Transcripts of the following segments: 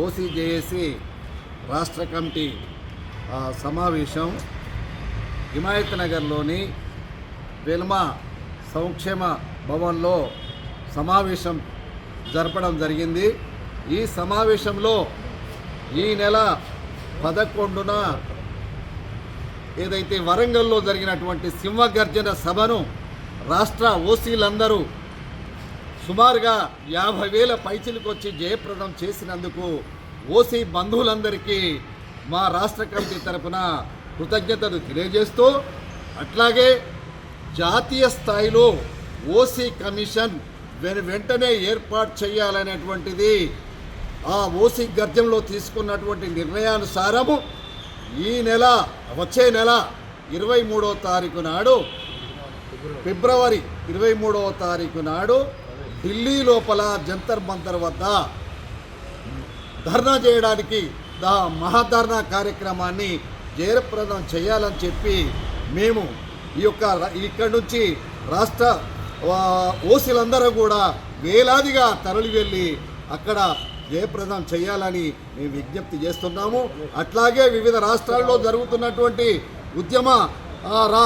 ఓసీజేఏసీ రాష్ట్ర కమిటీ ఆ, సమావేశం హిమాయత్ నగర్లోని వెల్మా సంక్షేమ భవన్లో సమావేశం జరపడం జరిగింది. ఈ సమావేశంలో ఈ నెల పదకొండున ఏదైతే వరంగల్లో జరిగినటువంటి సింహగర్జన సభను రాష్ట్ర ఓసీలందరూ సుమారుగా యాభై వేల పైచిలకు వచ్చి జయప్రదం చేసినందుకు ఓసీ బంధువులందరికీ మా రాష్ట్ర కమిటీ తరపున కృతజ్ఞతలు తెలియజేస్తూ అట్లాగే జాతీయ స్థాయిలో ఓసీ కమిషన్ వెంటనే ఏర్పాటు చేయాలనేటువంటిది ఆ ఓసీ గర్జంలో తీసుకున్నటువంటి నిర్ణయానుసారము ఈ నెల వచ్చే నెల ఇరవై మూడో తారీఖు నాడు ఫిబ్రవరి ఇరవై మూడవ తారీఖు నాడు ఢిల్లీ లోపల జంతర్ మంతర్ వద్ద ధర్నా చేయడానికి దా మహాధర్నా కార్యక్రమాన్ని జయప్రదం చేయాలని చెప్పి మేము ఈ యొక్క ఇక్కడి నుంచి రాష్ట్ర ఓసీలందరూ కూడా వేలాదిగా తరలి వెళ్ళి అక్కడ జయప్రదం చేయాలని మేము విజ్ఞప్తి చేస్తున్నాము. అట్లాగే వివిధ రాష్ట్రాల్లో జరుగుతున్నటువంటి ఉద్యమ రా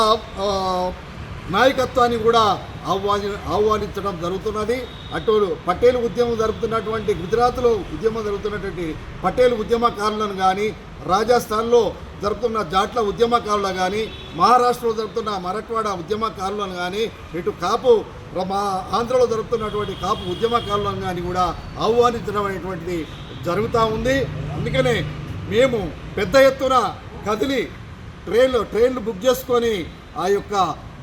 నాయకత్వాన్ని కూడా ఆహ్వాని ఆహ్వానించడం జరుగుతున్నది. అటు పటేల్ ఉద్యమం జరుపుతున్నటువంటి గుజరాత్లో ఉద్యమం జరుగుతున్నటువంటి పటేల్ ఉద్యమకారులను కానీ రాజస్థాన్లో జరుపుతున్న జాట్ల ఉద్యమకారులు కానీ మహారాష్ట్రలో జరుపుతున్న మరట్వాడ ఉద్యమకారులను కానీ ఇటు కాపు మా ఆంధ్రలో జరుపుతున్నటువంటి కాపు ఉద్యమకారులను కానీ కూడా ఆహ్వానించడం అనేటువంటిది జరుగుతూ ఉంది. అందుకనే మేము పెద్ద ఎత్తున కదిలి ట్రైన్లు ట్రైన్లు బుక్ చేసుకొని ఆ యొక్క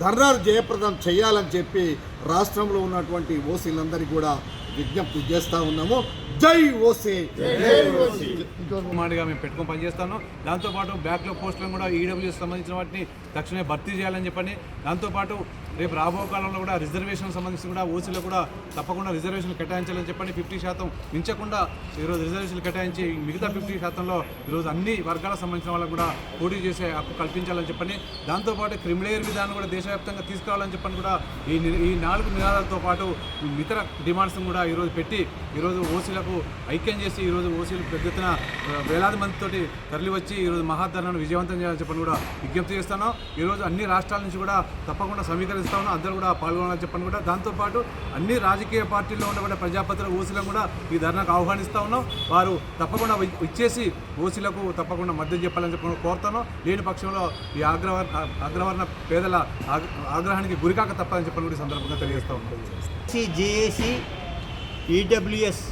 ధర్నాలు జయప్రదం చేయాలని చెప్పి రాష్ట్రంలో ఉన్నటువంటి ఓసీలందరికీ కూడా విజ్ఞప్తి చేస్తూ ఉన్నాము. జై ఓసీ! మాటగా మేము పెట్టుకొని పనిచేస్తాను. దాంతోపాటు బ్యాక్లో పోస్టులను కూడా ఈడబ్ల్యూఎస్ సంబంధించిన వాటిని తక్షణమే భర్తీ చేయాలని చెప్పని దాంతోపాటు రేపు రాబో కాలంలో కూడా రిజర్వేషన్ సంబంధించి కూడా ఓసీలో కూడా తప్పకుండా రిజర్వేషన్ కేటాయించాలని చెప్పండి ఫిఫ్టీ శాతం మించకుండా ఈరోజు రిజర్వేషన్లు కేటాయించి మిగతా ఫిఫ్టీ శాతంలో ఈరోజు అన్ని వర్గాలకు సంబంధించిన వాళ్ళకు కూడా పోటీ చేసే హక్కు కల్పించాలని చెప్పండి దాంతోపాటు క్రిమిలేయర్ విధానం కూడా దేశవ్యాప్తంగా తీసుకురావాలని చెప్పని కూడా ఈ ఈ నాలుగు నినాదాలతో పాటు ఇతర డిమాండ్స్ కూడా ఈరోజు పెట్టి ఈరోజు ఓసీలకు ఐక్యం చేసి ఈరోజు ఓసీలు పెద్ద ఎత్తున వేలాది మందితోటి తరలి వచ్చి ఈరోజు మహాధరణను విజయవంతం చేయాలని చెప్పని కూడా విజ్ఞప్తి చేస్తాను ఈరోజు అన్ని రాష్ట్రాల నుంచి కూడా తప్పకుండా సమీకరిస్తా ఉన్నాం అందరూ కూడా పాల్గొనాలని చెప్పని కూడా. దాంతోపాటు అన్ని రాజకీయ పార్టీల్లో ఉండబడే ప్రజాపత్ర ఓసీలను కూడా ఈ ధర్నాకు ఆహ్వానిస్తా ఉన్నాం. వారు తప్పకుండా ఇచ్చేసి ఓసీలకు తప్పకుండా మద్దతు చెప్పాలని చెప్పి కోరుతాను లేని పక్షంలో ఈ అగ్రవర్ణ అగ్రవర్ణ పేదల ఆగ్రహానికి గురికాక తప్పదని చెప్పని కూడా సందర్భంగా తెలియజేస్తా ఉన్నాం. JAC EWS